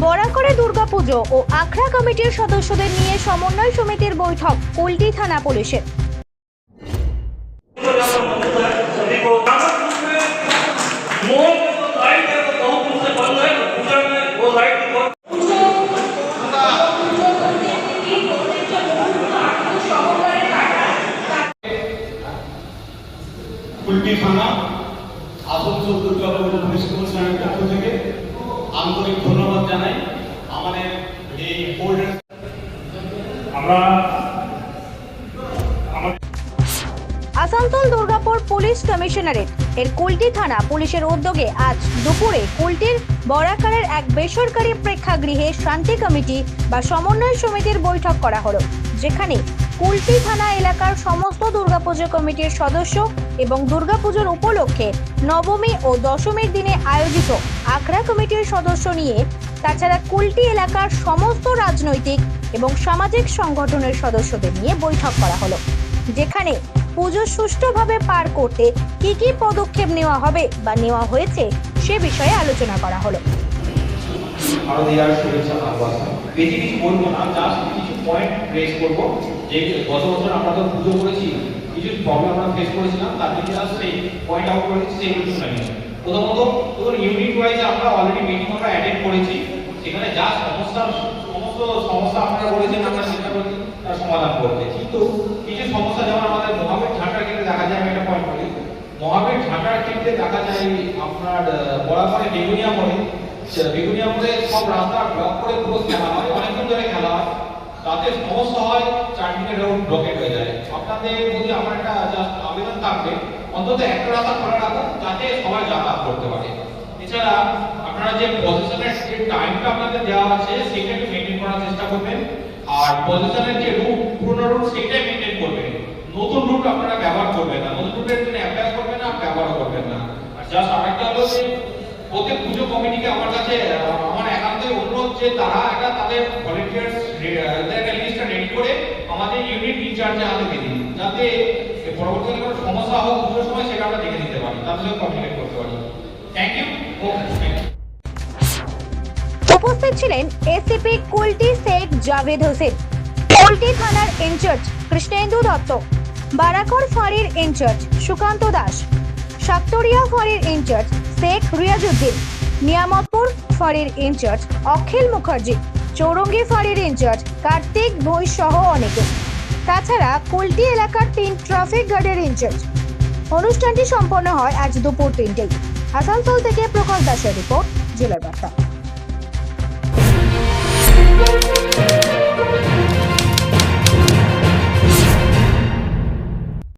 বরাকরে দুর্গাপুজো ও আখড়া কমিটির সদস্যদের নিয়ে সমন্বয় সমিতির বৈঠক কুলটি থানা পুলিশের। কুলটি থানা দুর্গাপুর থেকে আন্তরিক আসানসোল দুর্গাপুর পুলিশ কমিশনারেট এর কুলটি থানা পুলিশের উদ্যোগে আজ দুপুরে কুলটির বরাকারের এক বেসরকারি প্রেক্ষাগৃহে শান্তি কমিটি বা সমন্বয় সমিতির বৈঠক করা হলো, যেখানে কুলটি থানা এলাকার সমস্ত দুর্গাপুজো কমিটির সদস্য এবং দুর্গাপুজোর উপলক্ষে নবমী ও দশমীর দিনে আয়োজিত আখড়া কমিটির সদস্য নিয়ে তাছাড়া কুলটি এলাকার সমস্ত রাজনৈতিক এবং সামাজিক সংগঠনের সদস্যদের নিয়ে বৈঠক করা হলো, যেখানে পুজো সুষ্ঠুভাবে পার করতে কি কি পদক্ষেপ নেওয়া হবে বা নেওয়া হয়েছে সে বিষয়ে আলোচনা করা হলো। প্রথমত ইউনিট ওয়াইজ আমরা অলরেডি মিটিং আমরা অ্যাটেন্ড করেছি। সেখানে যা সমস্যা সমস্ত সমস্যা আপনারা বলেছেন, আমরা চেষ্টা করছি তার সমাধান করতে কিন্তু কিছু সমস্যা যেমন আমাদের মহাবীর ঝাঁটার ক্ষেত্রে দেখা যায়, আমি একটা পয়েন্ট বলি। মহাবীর ঝাঁটার ক্ষেত্রে দেখা যায় আপনার বরাবরে বেগুনিয়া মোড়ে বেগুনিয়া মোড়ে সব রাস্তা ব্লক করে পুরো খেলা হয়। অনেকক্ষণ ধরে খেলা হয়। তাতে সমস্যা হয়, চারদিকে রোড ব্লকেট হয়ে যায়। আপনাদের যদি আমার একটা আবেদন থাকবে, অন্তত একটা রাস্তা খোলা রাখুন, যাতে সবাই যাতায়াত করতে পারে। এছাড়া আপনারা যে পজিশনের যে টাইমটা আপনাদের দেওয়া আছে, সেটা একটু মেনটেন করার চেষ্টা করবেন। আর পজিশনের যে রুট পুরোনো রুট সেটাই মেনটেন করবেন। নতুন রুট আপনারা ব্যবহার করবেন না। নতুন রুটের জন্য অ্যাপ্লাই করবেন না ব্যবহার করবেন না। আর জাস্ট আরেকটা হলো যে, প্রত্যেক পুজো কমিটিকে আমার কাছে আমার একান্তই অনুরোধ যে তারা একটা তাদের ভলেন্টিয়ার্স একটা লিস্টটা রেডি করে আমাদের ইউনিট ইনচার্জে হাতে দিয়ে দিন। যাতে পরবর্তীকালে কোনো সমস্যা হোক, পুজোর সময় সেটা আমরা দেখে নিতে পারি সঙ্গে কমিউনিকেট করতে পারি। থ্যাংক ইউ উপস্থিত ছিলেন এসিপি কুলটি শেখ জাভেদ হোসেন, কুলটি থানার ইনচার্জ কৃষ্ণেন্দু দত্ত, বারাকর ফাঁড়ির ইনচার্জ সুকান্ত দাস সাক্তরিয়া ফাঁড়ির ইনচার্জ শেখ রিয়াজউদ্দিন নিয়ামতপুর ফাঁড়ির ইনচার্জ অখিল মুখার্জি, চৌরঙ্গি ফাঁড়ির ইনচার্জ কার্তিক ভোই সহ অনেকে। তাছাড়া কুলটি এলাকার তিন ট্রাফিক গার্ডের ইনচার্জ অনুষ্ঠানটি সম্পন্ন হয় আজ দুপুর তিনটেই। আসানসোল থেকে প্রকাশ দাসের রিপোর্ট জেলার বার্তা।